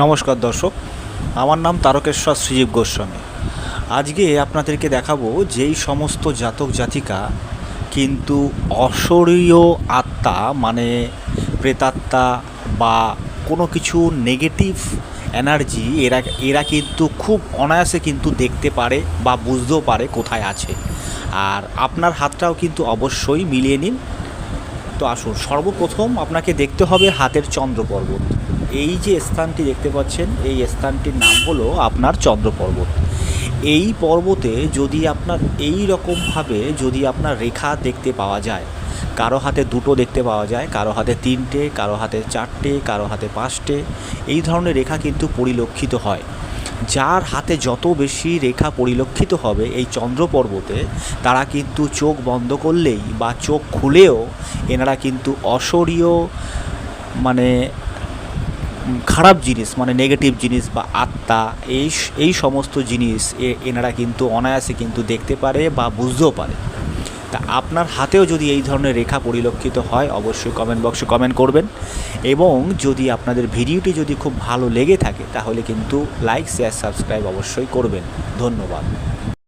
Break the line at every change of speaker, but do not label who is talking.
নমস্কার দর্শক, আমার নাম তারকেশ্বর শ্রীজীব গোস্বামী। আজকে আপনাদেরকে দেখাবো যেই সমস্ত জাতক জাতিকা কিন্তু অশরীয় আত্মা মানে প্রেতাত্মা বা কোনো কিছু নেগেটিভ এনার্জি এরা এরা কিন্তু খুব অনায়াসে কিন্তু দেখতে পারে বা বুঝতেও পারে কোথায় আছে। আর আপনার হাতটাও কিন্তু অবশ্যই মিলিয়ে নিন। তো আসুন, সর্বপ্রথম আপনাকে দেখতে হবে হাতের চন্দ্র পর্বত এই যে স্থানটি দেখতে পাচ্ছেন, এই স্থানটির নাম হলো আপনার চন্দ্র পর্বত। এই পর্বতে যদি আপনার এই রকমভাবে যদি আপনার রেখা দেখতে পাওয়া যায়, কারও হাতে দুটো দেখতে পাওয়া যায়, কারও হাতে তিনটে, কারও হাতে চারটে, কারও হাতে পাঁচটে, এই ধরনের রেখা কিন্তু পরিলক্ষিত হয়। যার হাতে যত বেশি রেখা পরিলক্ষিত হবে এই চন্দ্র পর্বতে, তারা কিন্তু চোখ বন্ধ করলেই বা চোখ খুলেও এনারা কিন্তু অসরীয় মানে খারাপ জিনিস মানে নেগেটিভ জিনিস বা আত্মা, এই এই সমস্ত জিনিস এনারা কিন্তু অনায়াসে কিন্তু দেখতে পারে বা বুঝতেও পারে। তা আপনার হাতেও যদি এই ধরনের রেখা পরিলক্ষিত হয়, অবশ্যই কমেন্ট বক্সে কমেন্ট করবেন। এবং যদি আপনাদের ভিডিওটি যদি খুব ভালো লেগে থাকে, তাহলে কিন্তু লাইক শেয়ার সাবস্ক্রাইব অবশ্যই করবেন। ধন্যবাদ।